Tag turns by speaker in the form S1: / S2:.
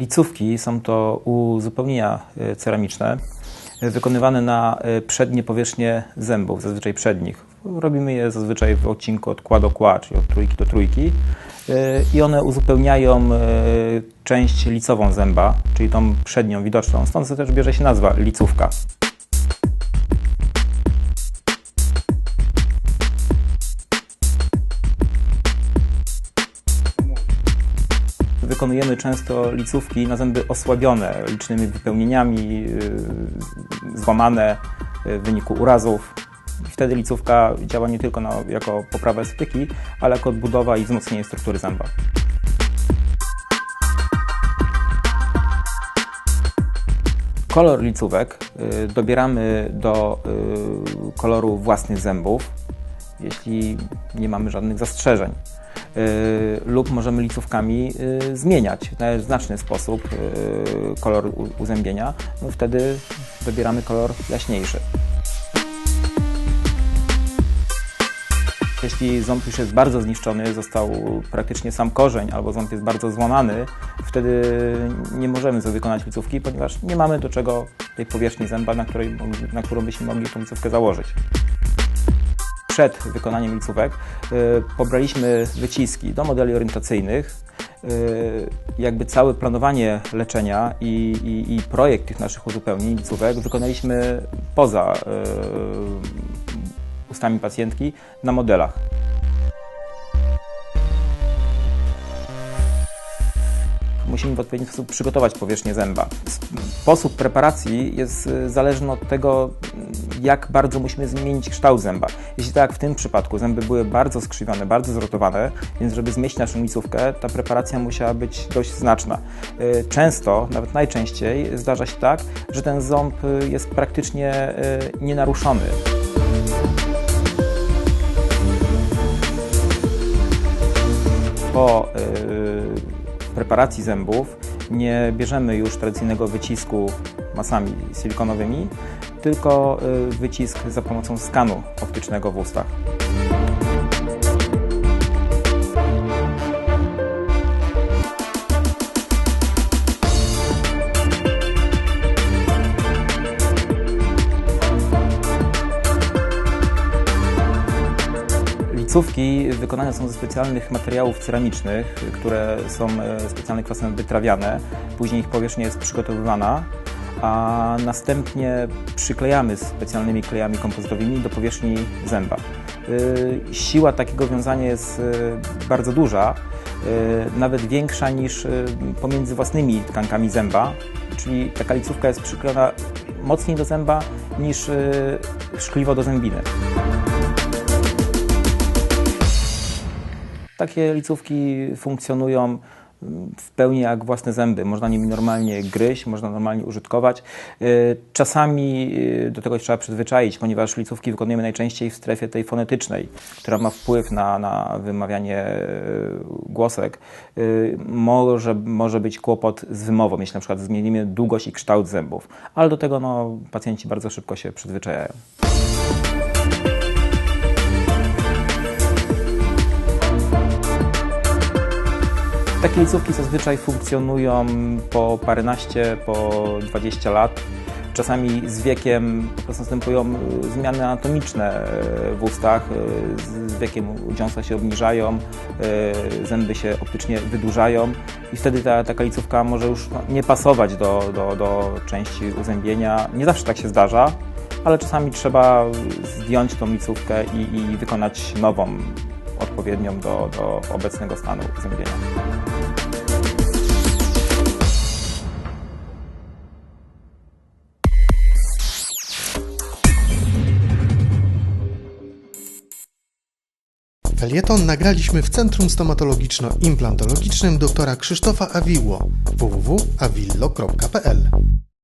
S1: Licówki są to uzupełnienia e, ceramiczne e, wykonywane na e, przednie powierzchnie zębów, zazwyczaj przednich. Robimy je zazwyczaj w odcinku od kła do kła, czyli od trójki do trójki i one uzupełniają część licową zęba, czyli tą przednią widoczną. Stąd też bierze się nazwa licówka. Wykonujemy często licówki na zęby osłabione licznymi wypełnieniami, yy, złamane yy, w wyniku urazów. Wtedy licówka działa nie tylko na, jako poprawa estetyki, ale jako odbudowa i wzmocnienie struktury zęba. Kolor licówek yy, dobieramy do koloru własnych zębów, jeśli nie mamy żadnych zastrzeżeń. Y, lub możemy licówkami y, zmieniać w znaczny sposób y, kolor uzębienia. No wtedy wybieramy kolor jaśniejszy. Jeśli ząb już jest bardzo zniszczony, został praktycznie sam korzeń, albo ząb jest bardzo złamany, wtedy nie możemy wykonać licówki, ponieważ nie mamy do czego tej powierzchni zęba, na, której, na którą byśmy mogli tą licówkę założyć przed wykonaniem licówek y, pobraliśmy wyciski do modeli orientacyjnych. Y, jakby całe planowanie leczenia i, i, i projekt tych naszych uzupełnień licówek wykonaliśmy poza y, ustami pacjentki na modelach. musimy w odpowiedni sposób przygotować powierzchnię zęba. Sposób preparacji jest zależny od tego, jak bardzo musimy zmienić kształt zęba. Jeśli tak jak w tym przypadku zęby były bardzo skrzywione, bardzo zrotowane, więc żeby zmieścić naszą licówkę, ta preparacja musiała być dość znaczna. Y, często, nawet najczęściej zdarza się tak, że ten ząb jest praktycznie y, nienaruszony. Po y, preparacji zębów nie bierzemy już tradycyjnego wycisku masami silikonowymi, tylko y, wycisk za pomocą skanu optycznego w ustach. Licówki wykonane są ze specjalnych materiałów ceramicznych, które są e, specjalnym kwasem wytrawiane. Później ich powierzchnia jest przygotowywana a następnie przyklejamy specjalnymi klejami kompozytowymi do powierzchni zęba. Y, siła takiego wiązania jest y, bardzo duża, y, nawet większa niż pomiędzy własnymi tkankami zęba, czyli taka licówka jest przyklejona mocniej do zęba niż szkliwo do zębiny. Takie licówki funkcjonują w pełni jak własne zęby. Można nimi normalnie gryźć, można normalnie użytkować. Y, czasami y, do tego trzeba przyzwyczaić, ponieważ licówki wykonujemy najczęściej w strefie tej fonetycznej, która ma wpływ na, na wymawianie y, głosek. Może, może być kłopot z wymową, jeśli na przykład zmienimy długość i kształt zębów, ale do tego no, pacjenci bardzo szybko się przyzwyczajają. Takie licówki zazwyczaj funkcjonują po paręnaście, po 20 lat. Czasami z wiekiem po prostu następują y, zmiany anatomiczne y, w ustach, y, z wiekiem dziąsła się obniżają, zęby się optycznie wydłużają i wtedy ta, taka licówka może już no, nie pasować do, do, do części uzębienia. Nie zawsze tak się zdarza, ale czasami trzeba zdjąć tą licówkę i, i wykonać nową, odpowiednią do, do obecnego stanu uzębienia.
S2: Felieton nagraliśmy w Centrum Stomatologiczno-Implantologicznym doktora Krzysztofa Awiło. www.awillo.pl